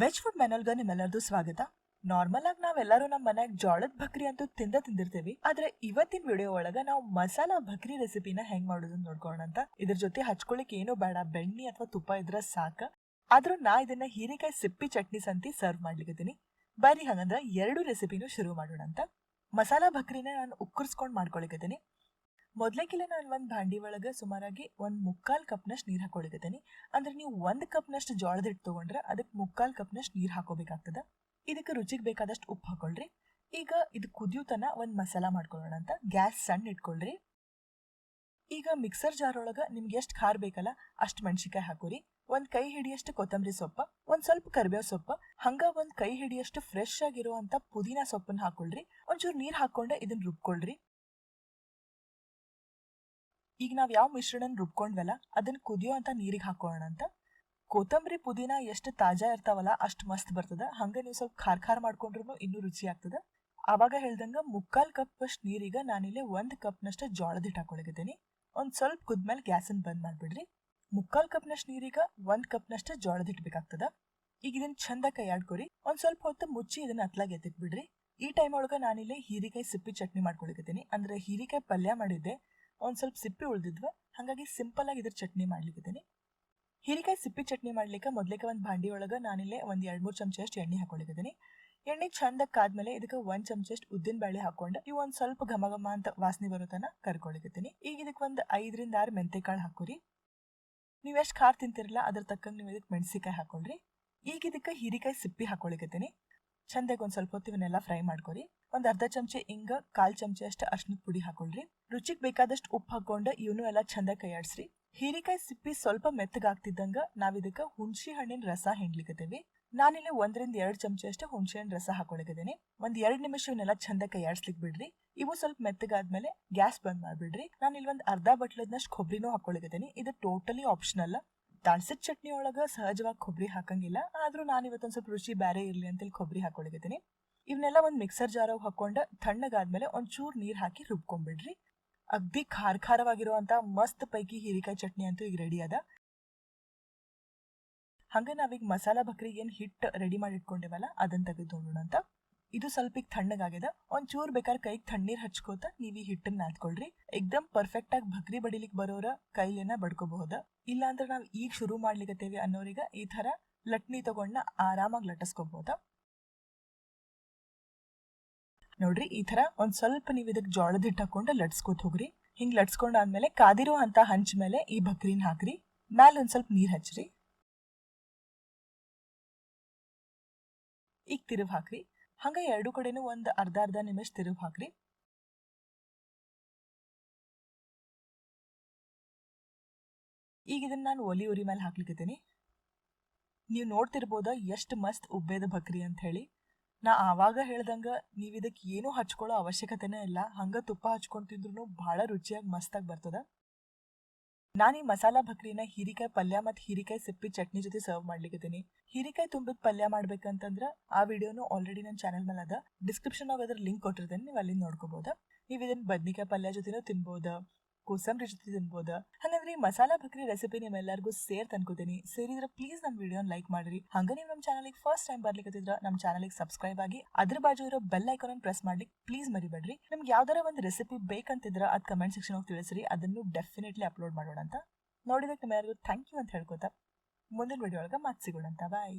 Veg food ಮೆನಲ್ಗ ನಿಮ್ಮೆಲ್ಲರದು ಸ್ವಾಗತ. Normal ಆಗಿ ನಾವೆಲ್ಲರೂ ನಮ್ಮ ಮನ್ಯಾಗ ಜೋಳದ ಭಕ್ರಿ ಅಂತೂ ತಿಂದ ತಿಂದಿರ್ತೀವಿ. ಆದ್ರೆ ಇವತ್ತಿನ ವಿಡಿಯೋ ಒಳಗ ನಾವು ಮಸಾಲಾ ಭಕ್ರಿ ರೆಸಿಪಿನ ಹೆಂಗ್ ಮಾಡೋದು ನೋಡ್ಕೋಣ ಅಂತ. ಇದ್ರ ಜೊತೆ ಹಚ್ಕೊಳಿಕ್ ಏನು ಬೇಡ. ಬೆಣ್ಣೆ ಅಥವಾ ತುಪ್ಪ ಇದ್ರ ಸಾಕ. ಆದ್ರೂ ನಾ ಇದನ್ನ ಹೀರೆಕಾಯಿ ಸಿಪ್ಪಿ ಚಟ್ನಿ ಸಂತಿ ಸರ್ವ್ ಮಾಡ್ಲಿಕತ್ತೀನಿ. ಬರ್ರಿ ಹಂಗಂದ್ರ ಎರಡು ರೆಸಿಪಿನೂ ಶುರು ಮಾಡೋಣ ಅಂತ. ಮಸಾಲಾ ಭಕ್ರಿನ ನಾನು ಉಕ್ಕರ್ಸ್ಕೊಂಡ್ ಮಾಡ್ಕೊಳಿಕತ್ತೀನಿ. ಮೊದ್ಲೇಕಿಲ್ಲ ನಾನು ಒಂದು ಭಾಂಡಿ ಒಳಗೆ ಸುಮಾರಾಗಿ ಒಂದು ಮುಕ್ಕಾಲು ಕಪ್ನಷ್ಟು ನೀರು ಹಾಕೊಳಿಕತ್ತೀನಿ ಅಂದ್ರೆ ನೀವು ಒಂದು ಕಪ್ನಷ್ಟು ಜೋಳದ ಹಿಟ್ಟು ತಗೊಂಡ್ರೆ ಅದಕ್ಕೆ ಮುಕ್ಕಾಲ್ ಕಪ್ನಷ್ಟು ನೀರು ಹಾಕೋಬೇಕಾಗ್ತದ? ಇದಕ್ಕೆ ರುಚಿಗೆ ಬೇಕಾದಷ್ಟು ಉಪ್ಪು ಹಾಕೊಳ್ರಿ. ಈಗ ಇದು ಕುದಿಯುತನ ಒಂದು ಮಸಾಲ ಮಾಡ್ಕೊಳ್ಳೋಣ ಅಂತ. ಗ್ಯಾಸ್ ಸಣ್ಣ ಇಟ್ಕೊಳ್ರಿ. ಈಗ ಮಿಕ್ಸರ್ ಜಾರ್ ಒಳಗ ನಿಮ್ಗೆ ಎಷ್ಟು ಖಾರ ಬೇಕಲ್ಲ ಅಷ್ಟು ಮೆಣಸಿಕಾಯಿ ಹಾಕೋರಿ. ಒಂದು ಕೈ ಹಿಡಿಯಷ್ಟು ಕೊತ್ತಂಬರಿ ಸೊಪ್ಪ, ಒಂದು ಸ್ವಲ್ಪ ಕರಿಬೇವು ಸೊಪ್ಪ, ಹಂಗ ಒಂದು ಕೈ ಹಿಡಿಯಷ್ಟು ಫ್ರೆಶ್ ಆಗಿರುವಂತ ಪುದೀನ ಸೊಪ್ಪನ್ನು ಹಾಕೊಳ್ರಿ. ಒಂಚೂರು ನೀರು ಹಾಕೊಂಡೆ ಇದನ್ನು ರುಬ್ಕೊಳ್ರಿ. ಈಗ ನಾವ್ ಯಾವ ಮಿಶ್ರಣ ರುಬ್ಕೊಂಡ್ವಲ್ಲ ಅದನ್ನ ಕುದಿಯೋ ಅಂತ ನೀರಿಗೆ ಹಾಕೋಣ ಅಂತ. ಕೊತ್ತಂಬರಿ ಪುದೀನ ಎಷ್ಟು ತಾಜಾ ಇರ್ತಾವಲ್ಲ, ಅಷ್ಟು ಮಸ್ತ್ ಬರ್ತದ. ಹಂಗೆ ನೀವು ಸ್ವಲ್ಪ ಖಾರ ಖಾರ ಮಾಡ್ಕೊಂಡ್ರು ಇನ್ನೂ ರುಚಿ ಆಗ್ತದ. ಅವಾಗ ಹೇಳ್ದಂಗ ಮುಕ್ಕಾಲ್ ಕಪ್ ಅಷ್ಟು ನೀರಿಗೆ ನಾನಿಲ್ಲಿ ಒಂದ್ ಕಪ್ನಷ್ಟು ಜೋಳದ ಹಿಟ್ಟು ಹಾಕೊಳಗಿದ್ದೀನಿ ಒಂದ್ ಸ್ವಲ್ಪ ಕುದ್ಮೇಲೆ ಗ್ಯಾಸನ್ ಬಂದ್ ಮಾಡ್ಬಿಡ್ರಿ. ಮುಕ್ಕಾಲ್ ಕಪ್ನಷ್ಟು ನೀರಿಗ ಒಂದ್ ಕಪ್ನಷ್ಟು ಜೋಳದ ಹಿಟ್ಟು ಬೇಕಾಗ್ತದ. ಈಗ ಇದನ್ನ ಚಂದ ಕೈಯಾಡ್ಕೊರಿ. ಒಂದ್ ಸ್ವಲ್ಪ ಹೊತ್ತು ಮುಚ್ಚಿ ಇದನ್ನ ಅತ್ಲಾಗ ಎತ್ತಿಕ್ ಬಿಡ್ರಿ ಈ ಟೈಮ್ ಒಳಗ ನಾನಿಲ್ಲಿ ಹೀರಿಕಾಯಿ ಸಿಪ್ಪಿ ಚಟ್ನಿ ಮಾಡ್ಕೊಳಗಿದ್ದೀನಿ ಅಂದ್ರೆ ಹೀರಿಕಾಯಿ ಪಲ್ಯ ಮಾಡಿದ್ದೆ. ಒಂದ್ ಸ್ವಲ್ಪ ಸಿಪ್ಪೆ ಉಳಿದಿದ್ವ. ಹಾಗಾಗಿ ಸಿಂಪಲ್ ಆಗಿ ಇದ್ರ ಚಟ್ನಿ ಮಾಡ್ಲಿಕ್ಕಿದ್ದೀನಿ. ಹೀರಿಕಾಯಿ ಸಿಪ್ಪಿ ಚಟ್ನಿ ಮಾಡ್ಲಿಕ್ಕೆ ಮೊದಲಿಗೆ ಒಂದು ಭಾಂಡಿ ಒಳಗೆ ನಾನಿಲ್ಲೇ ಒಂದು ಎರಡು ಮೂರು ಚಮಚ ಅಷ್ಟು ಎಣ್ಣೆ ಹಾಕೊಂಡಿದ್ದೀನಿ. ಎಣ್ಣೆ ಚಂದಕ್ಕೆ ಕಾದ್ಮೇಲೆ ಇದಕ್ಕೆ ಒಂದು ಚಮಚ ಅಷ್ಟು ಉದ್ದಿನ ಬೇಳೆ ಹಾಕೊಂಡು ಇವು ಒಂದು ಸ್ವಲ್ಪ ಘಮ ಘಮ ಅಂತ ವಾಸನೆ ಬರೋ ತನ ಕರ್ಕೊಳಿಕತ್ತೀನಿ ಈಗ ಇದಕ್ಕೆ ಒಂದು ಐದರಿಂದ ಆರು ಮೆಂತೆಕಾಳು ಹಾಕೋರಿ ನೀವು ಎಷ್ಟು ಖಾರ ತಿಂತಿರಲ್ಲ ಅದ್ರ ತಕ್ಕಂಗೆ ನೀವು ಇದಕ್ಕೆ ಮೆಣಸಿಕಾಯಿ ಹಾಕೊಳ್ರಿ ಈಗ ಇದಕ್ಕೆ ಹೀರಿಕಾಯಿ ಸಿಪ್ಪಿ ಹಾಕೊಳಿಕತ್ತೀನಿ ಚಂದಾಗಿ ಒಂದು ಸ್ವಲ್ಪ ಹೊತ್ತು ಇವನ್ನೆಲ್ಲ ಫ್ರೈ ಮಾಡ್ಕೊರಿ ಒಂದ್ ಅರ್ಧ ಚಮಚ ಹಿಂಗ ಕಾಲ್ ಚಮಚ ಅಷ್ಟು ಅರ್ಶಿನ ಪುಡಿ ಹಾಕೊಳ್ರಿ. ರುಚಿಗೆ ಬೇಕಾದಷ್ಟು ಉಪ್ಪು ಹಾಕೊಂಡು ಇವನು ಎಲ್ಲ ಚಂದ ಕೈಯಾಡ್ಸ್ರಿ. ಹೀರಿಕಾಯಿ ಸಿಪ್ಪಿ ಸ್ವಲ್ಪ ಮೆತ್ತಗಾಗ್ತಿದ್ದಂಗ ನಾವ್ ಇದಕ್ಕ ಹುಣಸಿ ಹಣ್ಣಿನ ರಸ ಹಿಂಡ್ಲಿಕತ್ತೀವಿ. ನಾನಿಲ್ಲಿ ಒಂದರಿಂದ ಎರಡು ಚಮಚ ಅಷ್ಟು ಹುಣಸೆ ಹಣ್ಣು ರಸ ಹಾಕೊಳಗಿದ್ದೀನಿ ಒಂದ್ ಎರಡು ನಿಮಿಷ ಇವನ್ನೆಲ್ಲ ಚಂದ ಕೈಯಾಡ್ಸ್ಲಿಕ್ ಬಿಡ್ರಿ. ಇವು ಸ್ವಲ್ಪ ಮೆತ್ತಗಾದ್ಮೇಲೆ ಗ್ಯಾಸ್ ಬಂದ್ ಮಾಡ್ಬಿಡ್ರಿ. ನಾನು ಇಲ್ಲಿ ಒಂದ್ ಅರ್ಧ ಬಟ್ಲದಷ್ಟು ಕೊಬ್ಬರಿನೂ ಹಾಕೊಳಗಿದ್ದೀನಿ ಇದು ಟೋಟಲಿ ಆಪ್ಷನಲ್. ತಾಳ್ಸಿದ ಚಟ್ನಿ ಒಳಗ ಸಹಜವಾಗಿ ಕೊಬ್ಬರಿ ಹಾಕಂಗಿಲ್ಲ. ಆದ್ರೂ ನಾನು ಇವತ್ತೊಂದ್ ಸ್ವಲ್ಪ ರುಚಿ ಬೇರೆ ಇರ್ಲಿ ಅಂತ ಇಲ್ಲಿ ಕೊಬ್ಬರಿ ಹಾಕೊಳಗಿದ್ದೀನಿ ಇವನ್ನೆಲ್ಲ ಒಂದು ಮಿಕ್ಸರ್ ಜಾರಾಗ ಹಾಕೊಂಡ ತಣ್ಣಗಾದ್ಮೇಲೆ ಒಂಚೂರು ನೀರು ಹಾಕಿ ರುಬ್ಕೊಂಡ್ಬಿಡ್ರಿ ಅಗ್ದಿ ಖಾರ ಖಾರವಾಗಿರುವಂಥ ಮಸ್ತ್ ಪೈಕಿ ಹೀರಿಕಾಯಿ ಚಟ್ನಿ ಅಂತೂ ಈಗ ರೆಡಿ ಅದ. ಹಂಗೆ ನಾವೀಗ ಮಸಾಲಾ ಬಕ್ರಿಗೆ ಏನು ಹಿಟ್ಟು ರೆಡಿ ಮಾಡಿ ಇಟ್ಕೊಂಡಿವಲ್ಲ ಅದನ್ನ ತೆಗೆದು ನೋಡೋಣ ಅಂತ. ಇದು ಸ್ವಲ್ಪ ಈಗ ತಣ್ಣಗಾಗ್ಯದ. ಒಂಚೂರು ಚೂರ್ ಬೇಕಾದ್ರೆ ಕೈಗೆ ತಣ್ಣೀರ್ ಹಚ್ಕೋತ ನೀವು ಈ ಹಿಟ್ಟನ್ನ ನಾದ್ಕೊಳ್ರಿ ಎಕ್ದಮ್ ಪರ್ಫೆಕ್ಟ್ ಆಗಿ ಭಕ್ರಿ ಬಡಿಲಿಕ್ಕೆ ಬರೋರ ಕೈಲೇನ ಬಡ್ಕೋಬಹುದ. ಇಲ್ಲಾಂದ್ರೆ ನಾವು ಈಗ ಶುರು ಮಾಡ್ಲಿಕ್ಕೆ ಅನ್ನೋರಿಗ ಈ ತರ ಲಟ್ನಿ ತಗೊಂಡ ಆರಾಮಾಗಿ ಲಟಸ್ಕೋಬಹುದ ನೋಡ್ರಿ, ಈ ತರ ಒಂದ್ ಸ್ವಲ್ಪ ನೀವು ಇದಕ್ಕೆ ಜೋಳದ ಹಿಟ್ಟು ಹಾಕೊಂಡು ಲಟ್ಸ್ಕೊತ ಹೋಗ್ರಿ. ಹಿಂಗ್ ಲಟ್ಸ್ಕೊಂಡಾದ್ಮೇಲೆ ಕಾದಿರೋ ಅಂತ ಹಂಚ್ ಮೇಲೆ ಈ ಭಕ್ರಿನ ಹಾಕ್ರಿ. ಮ್ಯಾಲ ಒಂದ್ ಸ್ವಲ್ಪ ನೀರ್ ಹಚ್ರಿ. ಈಗ ತಿರುವ್ ಹಾಕ್ರಿ. ಹಂಗ ಎರಡು ಕಡೆನೂ ಒಂದ್ ಅರ್ಧ ಅರ್ಧ ನಿಮಿಷ ತಿರುವ್ ಹಾಕ್ರಿ. ಈಗ ಇದನ್ನ ನಾನು ಒಲಿ ಉರಿ ಮೇಲೆ ಹಾಕ್ಲಿಕ್ಕಿದ್ದೀನಿ ನೀವು ನೋಡ್ತಿರ್ಬೋದ ಎಷ್ಟು ಮಸ್ತ್ ಉಬ್ಬೇದ ಬಕ್ರಿ ಅಂತ ಹೇಳಿ. ನಾ ಆವಾಗ ಹೇಳ್ದಂಗೆ ನೀವ್ ಇದಕ್ ಏನು ಹಚ್ಕೊಳ್ಳೋ ಅವಶ್ಯಕತೆನೇ ಇಲ್ಲ. ಹಂಗೆ ತುಪ್ಪ ಹಚ್ಕೊಂಡು ತಿಂದ್ರೂ ಭಾಳ ರುಚಿಯಾಗಿ ಮಸ್ತಾಗಿ ಬರ್ತದ. ನಾನು ಈ ಮಸಾಲ ಭಕ್ರಿನ ಹೀರಿಕಾಯಿ ಪಲ್ಯ ಮತ್ತು ಹೀರಿಕಾಯಿ ಸಿಪ್ಪಿ ಚಟ್ನಿ ಜೊತೆ ಸರ್ವ್ ಮಾಡ್ಲಿಕ್ಕಿದ್ದೀನಿ ಹೀರಿಕಾಯಿ ತುಂಬಿದ ಪಲ್ಯ ಮಾಡ್ಬೇಕಂತಂದ್ರೆ ಆ ವಿಡಿಯೋನು ಆಲ್ರೆಡಿ ನನ್ನ ಚಾನಲ್ ಮೇಲೆ ಅದ. ಡಿಸ್ಕ್ರಿಪ್ಷನ್ ಅದ್ರ ಲಿಂಕ್ ಕೊಟ್ಟಿರ್ತೇನೆ, ನೀವು ಅಲ್ಲಿ ನೋಡ್ಕೋಬಹುದು ನೀವು ಇದನ್ನ ಬದ್ನಿಕಾಯಿ ಪಲ್ಯ ಜೊತೆನೂ ತಿನ್ಬೋದ. ಕೋಸಂಬರಿ ಜೊತೆ ತಿನ್ಬೋದ? ಹಂಗಂದ್ರೆ ಈ ಮಸಾಲಾ ಭಕ್ರಿ ರೆಸಿಪಿ ನಿಮ್ಮೆಲ್ಲರಿಗೂ ಸೇರ್ ಅನ್ಕೋತೀನಿ ಸೇರಿದ್ರೆ ಪ್ಲೀಸ್ ನಮ್ಮ ವಿಡಿಯೋನ ಲೈಕ್ ಮಾಡ್ರಿ. ಹಂಗ ನೀವು ನಮ್ಮ ಚಾನಲ್ ಫಸ್ಟ್ ಟೈಮ್ ಬರ್ಲಿಕ್ಕೆ ನಮ್ಮ ಚಾನಲ್ ಸಬ್ಸ್ಕ್ರೈಬ್ ಆಗಿ ಅದ್ರ ಬಾಜು ಇರೋ ಬೆಲ್ ಐಕಾನ್ ಪ್ರೆಸ್ ಮಾಡ್ಲಿಕ್ಕೆ ಪ್ಲೀಸ್ ಮರಿಬೇಡ್ರಿ. ನಿಮ್ಗೆ ಯಾವ್ದಾರ ಒಂದು ರೆಸಿಪಿ ಬೇಕಂತಿದ್ರ ಅದ್ ಕಮೆಂಟ್ ಸೆಕ್ಷನ್ ಹೋಗಿ ತಿಳಿಸ್ರಿ. ಅದನ್ನು ಡೆಫಿನೆಟ್ಲಿ ಅಪ್ಲೋಡ್ ಮಾಡೋಣ ಅಂತ ನೋಡಿದಕ್ಕೆ ನಿಮ್ಮೆಲ್ಲರಿಗೂ ಥ್ಯಾಂಕ್ ಯು ಅಂತ ಹೇಳ್ಕೊತಾ. ಮುಂದಿನ ವಿಡಿಯೋ ಒಳಗೆ ಮತ್ತೆ ಸಿಗೋಣ ಬಾಯ್